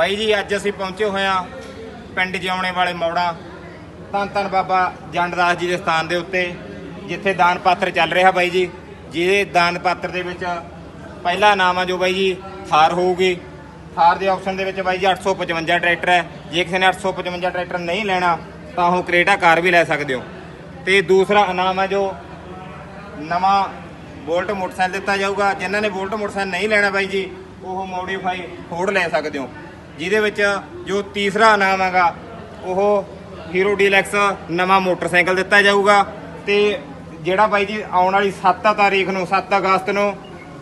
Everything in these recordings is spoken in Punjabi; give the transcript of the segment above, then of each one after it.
ਬਾਈ ਜੀ, ਅੱਜ ਅਸੀਂ ਪਹੁੰਚੇ ਹੋਏ ਹਾਂ ਪਿੰਡ ਜਿਉਣੇ ਵਾਲੇ ਮੌੜਾ। ਧੰਨ ਧੰਨ ਬਾਬਾ ਜੰਡਦਾਸ ਜੀ ਦੇ ਸਥਾਨ ਦੇ ਉੱਤੇ, ਜਿੱਥੇ ਦਾਨ ਪਾਤਰ ਚੱਲ ਰਿਹਾ ਬਾਈ ਜੀ। ਜਿਹਦੇ ਦਾਨ ਪਾਤਰ ਦੇ ਵਿੱਚ ਪਹਿਲਾ ਨਾਮ ਆ ਜੋ ਬਾਈ ਜੀ, ਥਾਰ ਹੋਊਗੀ। ਥਾਰ ਦੇ ਆਪਸ਼ਨ ਦੇ ਵਿੱਚ ਬਾਈ ਜੀ 855 ਟਰੈਕਟਰ ਹੈ। ਜੇ ਕਿਸੇ ਨੇ 855 ਟਰੈਕਟਰ ਨਹੀਂ ਲੈਣਾ, ਤਾਂ ਉਹ ਕਰੇਟਾ ਕਾਰ ਵੀ ਲੈ ਸਕਦੇ ਹੋ। ਤੇ ਦੂਸਰਾ ਇਨਾਮ ਹੈ ਜੋ ਨਵਾਂ ਬੋਲਟ ਮੋਟਰਸਾਈਕਲ ਦਿੱਤਾ ਜਾਊਗਾ। ਜਿਨ੍ਹਾਂ ਨੇ ਬੋਲਟ ਮੋਟਰਸਾਈਕਲ ਨਹੀਂ ਲੈਣਾ ਬਾਈ ਜੀ, ਉਹ ਮੋਡੀਫਾਈ ਫੋਰਡ ਲੈ ਸਕਦੇ ਹੋ। ਜਿਹਦੇ ਵਿੱਚ ਜੋ ਤੀਸਰਾ ਇਨਾਮ ਹੈਗਾ, ਉਹ ਹੀਰੋ ਡੀਲੈਕਸ ਨਵਾਂ ਮੋਟਰਸਾਈਕਲ ਦਿੱਤਾ ਜਾਊਗਾ ਤੇ ਜਿਹੜਾ ਬਾਈ ਜੀ ਆਉਣ ਵਾਲੀ 7 ਤਾਰੀਖ ਨੂੰ 7 ਅਗਸਤ ਨੂੰ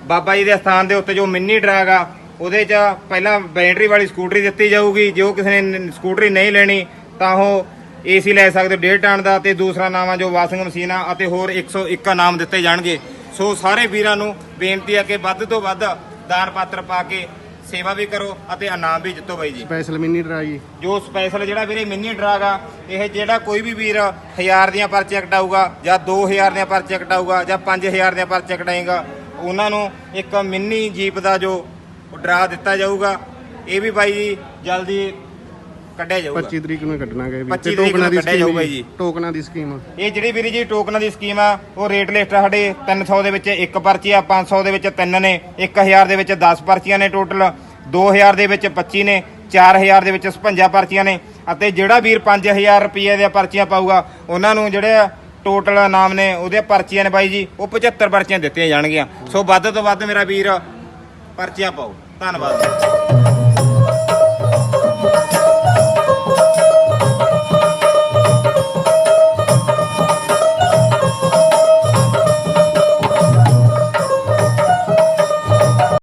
ਬਾਬਾ ਜੀ ਦੇ ਸਥਾਨ ਦੇ ਉੱਤੇ ਜੋ ਮਿੰਨੀ ਡਰੈਗ ਆ, ਉਹਦੇ 'ਚ ਪਹਿਲਾਂ ਬੈਟਰੀ ਵਾਲੀ ਸਕੂਟਰੀ ਦਿੱਤੀ ਜਾਊਗੀ, ਜੋ ਕਿਸੇ ਨੇ ਸਕੂਟਰੀ ਨਹੀਂ ਲੈਣੀ, ਤਾਂ ਉਹ ਏਸੀ ਲੈ ਸਕਦੇ, ਡੇਢ ਟਨ ਦਾ ਤੇ ਦੂਸਰਾ ਨਾਮ ਆ ਜੋ ਵਾਸ਼ਿੰਗ ਮਸ਼ੀਨ ਆ ਅਤੇ ਹੋਰ 101 ਨਾਮ ਦਿੱਤੇ ਜਾਣਗੇ। ਸੋ ਸਾਰੇ ਵੀਰਾਂ ਨੂੰ ਬੇਨਤੀ ਆ ਕਿ ਵੱਧ ਤੋਂ ਵੱਧ ਦਾਨ ਪਾਤਰ ਪਾ ਕੇ ਸੇਵਾ ਵੀ ਕਰੋ ਅਤੇ ਇਨਾਮ ਵੀ ਜਿੱਤੋ ਬਾਈ ਜੀ। ਸਪੈਸ਼ਲ ਮਿੰਨੀ ਡਰਾਈ ਜੋ। ਸਪੈਸ਼ਲ ਜਿਹੜਾ ਵੀਰੇ ਮਿੰਨੀ ਡਰਾਗ ਆ ਇਹ ਜਿਹੜਾ ਕੋਈ ਵੀ ਵੀਰ 1000 ਦੀਆਂ ਪਰਚੀਆਂ ਕਟਾਊਗਾ ਜਾਂ 2000 ਦੀਆਂ ਪਰਚੀਆਂ ਕਟਾਊਗਾ ਜਾਂ 5000 ਦੀਆਂ ਪਰਚੀਆਂ ਕਟਾਏਗਾ ਉਹਨਾਂ ਨੂੰ ਇੱਕ ਮਿੰਨੀ ਜੀਪ ਦਾ ਜੋ ਡਰਾ ਦਿੱਤਾ ਜਾਊਗਾ। ਇਹ ਵੀ ਬਾਈ ਜੀ ਜਲਦੀ ਕੱਢਿਆ ਜਾਊਗਾ। 25 ਤਰੀਕ ਨੂੰ ਕੱਢਣਾ ਗਏ 25 ਤਰੀਕ ਨੂੰ ਕੱਢਿਆ ਜਾਊਗਾ ਜੀ। ਟੋਕਨਾਂ ਦੀ ਸਕੀਮ ਇਹ ਜਿਹੜੀ ਵੀਰੇ ਜੀ ਟੋਕਨਾਂ ਦੀ ਸਕੀਮ ਆ ਉਹ ਰੇਟ ਲਿਸਟ ਆ ਸਾਡੇ 300 ਦੇ ਵਿੱਚ ਇੱਕ ਪਰਚੀ ਆ 500 ਦੇ ਵਿੱਚ ਤਿੰਨ ਨੇ 1000 ਦੇ ਵਿੱਚ 10 ਪਰਚੀਆਂ ਨੇ ਟੋਟਲ 2000 ਦੇ ਵਿੱਚ 25 ਨੇ 4000 ਦੇ ਵਿੱਚ 56 ਪਰਚੀਆਂ ਨੇ ਅਤੇ ਜਿਹੜਾ ਵੀਰ 5000 ਰੁਪਏ ਦੀਆਂ ਪਰਚੀਆਂ ਪਾਊਗਾ ਉਹਨਾਂ ਨੂੰ ਜਿਹੜੇ ਟੋਟਲ ਨਾਮ ਨੇ ਉਹਦੇ ਪਰਚੀਆਂ ਨੇ ਬਾਈ ਜੀ ਉਹ 75 ਪਰਚੀਆਂ ਦਿੱਤੀਆਂ ਜਾਣਗੀਆਂ। ਸੋ ਵੱਧ ਤੋਂ ਵੱਧ ਮੇਰਾ ਵੀਰ ਪਰਚੀਆਂ ਪਾਓ। ਧੰਨਵਾਦ।